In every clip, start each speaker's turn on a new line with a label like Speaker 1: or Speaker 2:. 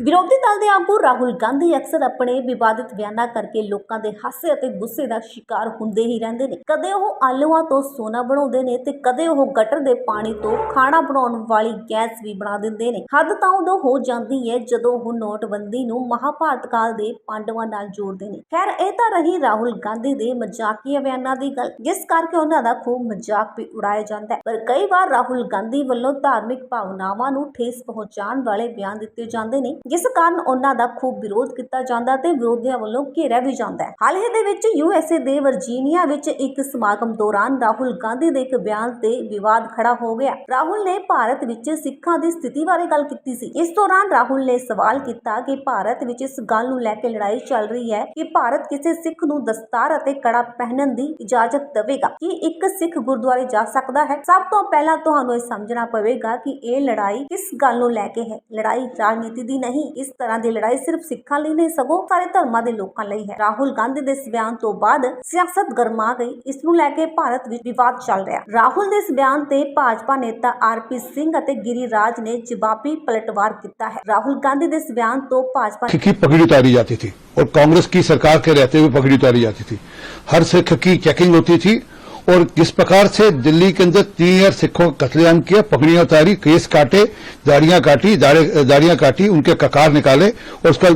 Speaker 1: ਵਿਰੋਧੀ ਦਲ ਦੇ ਆਗੂ ਰਾਹੁਲ ਗਾਂਧੀ ਅਕਸਰ ਆਪਣੇ ਵਿਵਾਦਿਤ ਬਿਆਨਾਂ ਕਰਕੇ ਲੋਕਾਂ ਦੇ ਹਾਸੇ ਅਤੇ ਗੁੱਸੇ ਦਾ ਸ਼ਿਕਾਰ ਹੁੰਦੇ ਹੀ ਰਹਿੰਦੇ ਨੇ। ਕਦੇ ਉਹ ਆਲੂਆਂ ਤੋਂ ਸੋਨਾ ਬਣਾਉਂਦੇ ਨੇ ਤੇ ਕਦੇ ਉਹ ਗਟਰ ਦੇ ਪਾਣੀ ਤੋਂ ਖਾਣਾ ਬਣਾਉਣ ਵਾਲੀ ਗੈਸ ਵੀ ਬਣਾ ਦਿੰਦੇ ਨੇ। ਹੱਦ ਤਾਂ ਉਦੋਂ ਹੋ ਜਾਂਦੀ ਹੈ ਜਦੋਂ ਉਹ ਨੋਟਬੰਦੀ ਨੂੰ ਮਹਾਭਾਰਤ ਕਾਲ ਦੇ ਪਾਂਡਵਾਂ ਨਾਲ ਜੋੜਦੇ ਨੇ। ਖੈਰ, ਇਹ ਤਾਂ ਰਹੀ ਰਾਹੁਲ ਗਾਂਧੀ ਦੇ ਮਜ਼ਾਕੀਆ ਬਿਆਨਾਂ ਦੀ ਗੱਲ। ਜਿਸ ਕਰਕੇ ਉਹਨਾਂ ਦਾ ਖੂਬ ਮਜ਼ਾਕ ਵੀ ਉਡਾਇਆ ਜਾਂਦਾ ਹੈ ਪਰ ਕਈ ਵਾਰ ਰਾਹੁਲ ਗਾਂਧੀ ਵੱਲੋਂ ਧਾਰਮਿਕ ਭਾਵਨਾਵਾਂ ਨੂੰ ਠੇਸ ਪਹੁੰਚਾਉਣ ਵਾਲੇ ਬਿਆਨ ਦਿੱਤੇ ਜਾਂਦੇ ਨੇ। ਜਿਸ ਕਾਰਨ ਉਹਨਾਂ ਦਾ ਖੂਬ ਵਿਰੋਧ ਕੀਤਾ ਜਾਂਦਾ ਤੇ ਵਿਰੋਧੀਆਂ ਵੱਲੋਂ ਘੇਰਿਆ ਵੀ ਜਾਂਦਾ ਹੈ। ਹਾਲ ਹੀ ਦੇ ਵਿੱਚ ਯੂਐਸਏ ਦੇ ਵਰਜੀਨੀਆ ਵਿੱਚ ਇੱਕ ਸਮਾਗਮ ਦੌਰਾਨ ਰਾਹੁਲ ਗਾਂਧੀ ਦੇ ਇੱਕ ਬਿਆਨ ਤੇ ਵਿਵਾਦ ਖੜਾ ਹੋ ਗਿਆ। ਰਾਹੁਲ ਨੇ ਭਾਰਤ ਵਿੱਚ ਸਿੱਖਾਂ ਦੀ ਸਥਿਤੀ ਬਾਰੇ ਗੱਲ ਕੀਤੀ ਸੀ। ਇਸ ਦੌਰਾਨ ਰਾਹੁਲ ਨੇ ਸਵਾਲ ਕੀਤਾ ਕਿ ਭਾਰਤ ਵਿੱਚ ਇਸ ਗੱਲ ਨੂੰ ਲੈ ਕੇ ਲੜਾਈ ਚੱਲ ਰਹੀ ਹੈ ਕਿ ਭਾਰਤ ਕਿਸੇ ਸਿੱਖ ਨੂੰ ਦਸਤਾਰ ਅਤੇ ਕੜਾ ਪਹਿਨਣ ਦੀ ਇਜਾਜ਼ਤ ਦੇਵੇਗਾ। ਕਿ ਇੱਕ ਸਿੱਖ ਗੁਰਦੁਆਰੇ ਜਾ ਸਕਦਾ ਹੈ? ਸਭ ਤੋਂ ਪਹਿਲਾਂ ਤੁਹਾਨੂੰ ਇਹ ਸਮਝਣਾ ਪਵੇਗਾ ਕਿ ਇਹ ਲੜਾਈ ਕਿਸ ਗੱਲ ਨੂੰ ਲੈ ਕੇ ਹੈ? ਲੜਾਈ ਰਾਜਨੀਤੀ ਦੀ ਨਹੀਂ ਇਸ ਤਰ੍ਹਾਂ ਦੀ ਲੜਾਈ ਸਿਰਫ ਸਿੱਖਾਂ ਲਈ ਨਹੀਂ ਸਗੋਂ ਸਾਰੇ ਧਰਮਾਂ ਦੇ ਲੋਕਾਂ ਲਈ ਹੈ ਰਾਹੁਲ ਗਾਂਧੀ ਦੇ ਇਸ ਬਿਆਨ ਤੋਂ ਬਾਅਦ ਸਿਆਸਤ ਗਰਮਾ ਗਈ ਇਸ ਨੂੰ ਲੈ ਕੇ ਭਾਰਤ ਵਿੱਚ ਵਿਵਾਦ ਚੱਲ ਰਿਹਾ ਰਾਹੁਲ ਦੇ ਇਸ ਬਿਆਨ ਤੇ ਭਾਜਪਾ ਨੇਤਾ ਆਰਪੀ ਸਿੰਘ ਅਤੇ ਗਿਰੀਰਾਜ ਨੇ ਜਵਾਬੀ ਪਲਟਵਾਰ ਕੀਤਾ ਹੈ ਰਾਹੁਲ ਗਾਂਧੀ ਦੇ ਇਸ ਬਿਆਨ ਤੋਂ ਭਾਜਪਾ
Speaker 2: सिख की पगड़ी उतारी जाती थी और कांग्रेस की सरकार के रहते हुए पगड़ी उतारी जाती थी हर सिख की चेकिंग होती थी और किस प्रकार से दिल्ली के अंदर तीन हज़ार सिखों का कत्लेआम किया, पगड़ियाँ उतारी, केस काटे दाढ़ियाँ काटी दाढ़ियाँ काटी, उनके ककार निकाले और उसका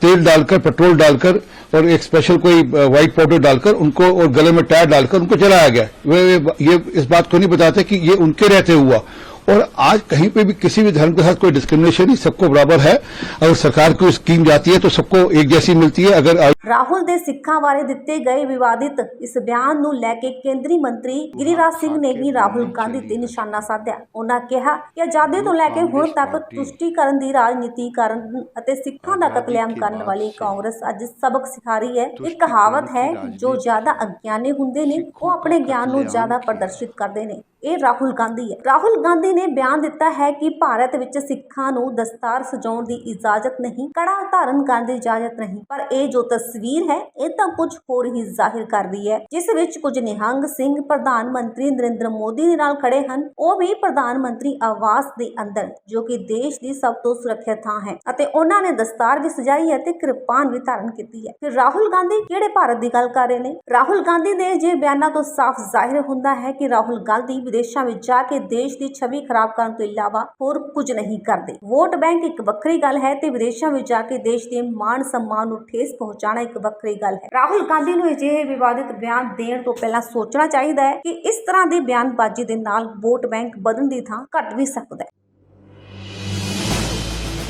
Speaker 2: तेल डालकर, पेट्रोल डालकर और एक स्पेशल कोई व्हाइट पाउडर डालकर उनको और गले में टायर डालकर उनको जलाया गया। वे- ये इस बात को नहीं बताते कि ये उनके रहते हुआ। और आज कहीं पे भी किसी भी धर्म के साथ कोई डिस्क्रिमिनेशन नहीं, सबको बराबर है। अगर सरकार की स्कीम जाती है तो सबको एक जैसी मिलती है। अगर
Speaker 1: ਰਾਹੁਲ ਦੇ ਸਿੱਖਾਂ ਬਾਰੇ ਦਿੱਤੇ ਗਏ ਵਿਵਾਦਿਤ ਇਸ ਬਿਆਨ ਨੂੰ ਲੈ ਕੇ ਕੇਂਦਰੀ ਮੰਤਰੀ ਗਿਰੀਰਾਜ ਸਿੰਘ ਨੇ ਵੀ ਰਾਹੁਲ ਗਾਂਧੀ ਤੇ ਨਿਸ਼ਾਨਾ ਸਾਧਿਆ। ਉਹਨਾਂ ਕਿਹਾ ਕਿ ਆਜ਼ਾਦੀ ਤੋਂ ਲੈ ਕੇ ਹੁਣ ਤੱਕ ਤੁਸ਼ਟੀਕਰਨ ਦੀ ਰਾਜਨੀਤੀ ਕਰਨ ਅਤੇ ਸਿੱਖਾਂ ਦਾ ਕਤਲੇਆਮ ਕਰਨ ਵਾਲੀ ਕਾਂਗਰਸ ਅੱਜ ਸਬਕ ਸਿਖਾ ਰਹੀ ਹੈ। ਇੱਕ ਕਹਾਵਤ ਹੈ ਜੋ ਜ਼ਿਆਦਾ ਅਗਿਆਨੀ ਹੁੰਦੇ ਨੇ ਉਹ ਆਪਣੇ ਗਿਆਨ ਨੂੰ ਜ਼ਿਆਦਾ ਪ੍ਰਦਰਸ਼ਿਤ ਕਰਦੇ ਨੇ। ਇਹ ਰਾਹੁਲ ਗਾਂਧੀ ਹੈ। ਰਾਹੁਲ ਗਾਂਧੀ ਨੇ ਬਿਆਨ ਦਿੱਤਾ ਹੈ ਕਿ ਭਾਰਤ ਵਿੱਚ ਸਿੱਖਾਂ ਨੂੰ ਦਸਤਾਰ ਸਜਾਉਣ ਦੀ ਇਜਾਜ਼ਤ ਨਹੀਂ, ਕੜਾ ਧਾਰਨ ਕਰਨ ਦੀ ਇਜਾਜ਼ਤ ਨਹੀਂ। ਪਰ ਇਹ ਜੋ ਤਸਵੀਰ ਹੈ, ਇਹ ਤਾਂ ਕੁਝ ਹੋਰ ਹੀ ਜ਼ਾਹਿਰ ਕਰ ਰਹੀ ਹੈ, ਜਿਸ ਵਿੱਚ ਕੁਝ ਨਿਹੰਗ ਸਿੰਘ ਪ੍ਰਧਾਨ ਮੰਤਰੀ ਨਰਿੰਦਰ ਮੋਦੀ ਦੇ ਨਾਲ ਖੜੇ ਹਨ। ਉਹ ਵੀ ਪ੍ਰਧਾਨ ਮੰਤਰੀ ਆਵਾਸ ਦੇ ਅੰਦਰ, ਜੋ ਕਿ ਦੇਸ਼ ਦੀ ਸਭ ਤੋਂ ਸੁਰੱਖਿਅਤ ਥਾਂ ਹੈ ਅਤੇ ਉਹਨਾਂ ਨੇ ਦਸਤਾਰ ਵੀ ਸਜਾਈ ਹੈ ਤੇ ਕਿਰਪਾਨ ਵੀ ਧਾਰਨ ਕੀਤੀ ਹੈ। ਫਿਰ ਰਾਹੁਲ ਗਾਂਧੀ ਕਿਹੜੇ ਭਾਰਤ ਦੀ ਗੱਲ ਕਰ ਰਹੇ ਨੇ? ਰਾਹੁਲ ਗਾਂਧੀ ਦੇ ਜੇ ਬਿਆਨਾਂ ਤੋਂ ਸਾਫ਼ ਜ਼ਾਹਿਰ ਹੁੰਦਾ ਹੈ ਕਿ ਰਾਹੁਲ ਗਾਂਧੀ ਵਿਦੇਸ਼ਾਂ ਵਿੱਚ ਜਾ ਕੇ ਦੇਸ਼ ਦੀ ਛਵੀ ਖਰਾਬ ਕਰਨ ਤੋਂ ਇਲਾਵਾ ਹੋਰ ਕੁਝ ਨਹੀਂ ਕਰਦੇ। ਵੋਟ ਬੈਂਕ ਇੱਕ ਵੱਖਰੀ ਗੱਲ ਹੈ ਤੇ ਵਿਦੇਸ਼ਾਂ ਵਿੱਚ ਜਾ ਕੇ ਦੇਸ਼ ਦੇ ਮਾਣ ਸਨਮਾਨ ਨੂੰ ਠੇਸ ਪਹੁੰਚਾਉਣਾ ਇੱਕ ਵੱਖਰੀ ਗੱਲ ਹੈ। ਰਾਹੁਲ ਗਾਂਧੀ ਨੂੰ ਅਜਿਹੇ ਵਿਵਾਦਿਤ ਬਿਆਨ ਦੇਣ ਤੋਂ ਪਹਿਲਾਂ ਸੋਚਣਾ ਚਾਹੀਦਾ ਹੈ ਕਿ ਇਸ ਤਰ੍ਹਾਂ ਦੀ ਬਿਆਨਬਾਜ਼ੀ ਦੇ ਨਾਲ ਵੋਟ ਬੈਂਕ ਵਧਣ ਦੀ ਥਾਂ ਘਟ ਵੀ ਸਕਦਾ ਹੈ।